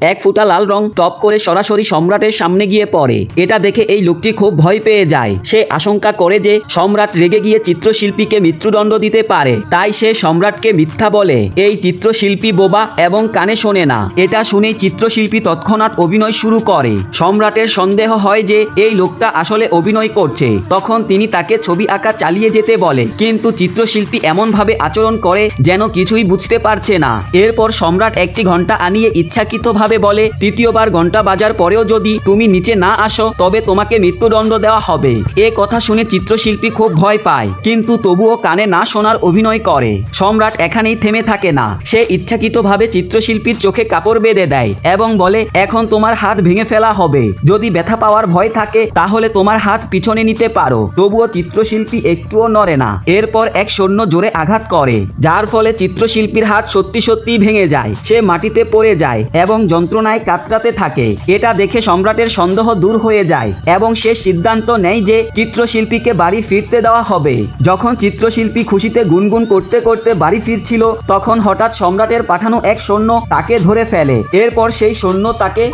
এক ফুটা লাল রং টপ করে সরাসরি সম্রাটের সামনে গিয়ে পড়ে। এটা দেখে এই লোকটি খুব ভয় পেয়ে যায়। সে আশঙ্কা করে যে সম্রাট রেগে গিয়ে চিত্রশিল্পীকে মৃত্যুদণ্ড দিতে পারে। তাই সে সম্রাটকে মিথ্যা বলে, এই চিত্রশিল্পী বোবা এবং কানে শোনে না। এটা শুনেই চিত্রশিল্পী তৎক্ষণাৎ অভিনয় শুরু করে। সম্রাটের সন্দেহ হয় যে এই লোকটা আসলে অভিনয় করছে। তখন তিনি তাকে ছবি আঁকা চালিয়ে যেতে বলে কিন্তু চিত্রশিল্পী এমনভাবে আচরণ করে যেন কিছুই বুঝতে পারছে না। এরপর সম্রাট একটি ঘণ্টা আনিয়ে ইচ্ছাকৃতভাবে বলে, তৃতীয়বার ঘণ্টা বাজার পরেও যদি তুমি নিচে না আসো, তবে তোমাকে মৃত্যুদণ্ড দেওয়া হবে। এ কথা শুনে চিত্রশিল্পী খুব ভয় পায়, কিন্তু তবুও কানে না শোনার অভিনয় করে। সম্রাট এখানেই থেমে থাকে না। সে ইচ্ছাকৃতভাবে চিত্রশিল্পীর চোখে কাপড় বেঁধে দেয় এবং বলে, এখন তোমার হাত ভেঙে ফেলা হবে। যদি ব্যথা পাওয়ার ভয় থাকে, তাহলে তোমার হাত পিছনে নিতে পারো। তবুও চিত্রশিল্পী একটুও নড়ে না। এরপর এক সৈন্য জোরে আঘাত করে, যার ফলে চিত্রশিল্পীর হাত সত্যি সত্যি ভেঙে যায়। সে মাটিতে পড়ে যায় এবং যন্ত্রণায় কাতরাতে থাকে। এটা দেখে সম্রাটের সন্দেহ দূর হয়ে যায় এবং সে সিদ্ধান্ত নেয় যে চিত্রশিল্পীকে বাড়ি ফিরতে দেওয়া হবে। যখন চিত্রশিল্পী খুশিতে গুনগুন করতে করতে বাড়ি ফিরছিল, তখন হঠাৎ সম্রাটের পাঠানো এক সৈন্য তাকে ধরে ফেলে। এরপর সেই সৈন্য তাকে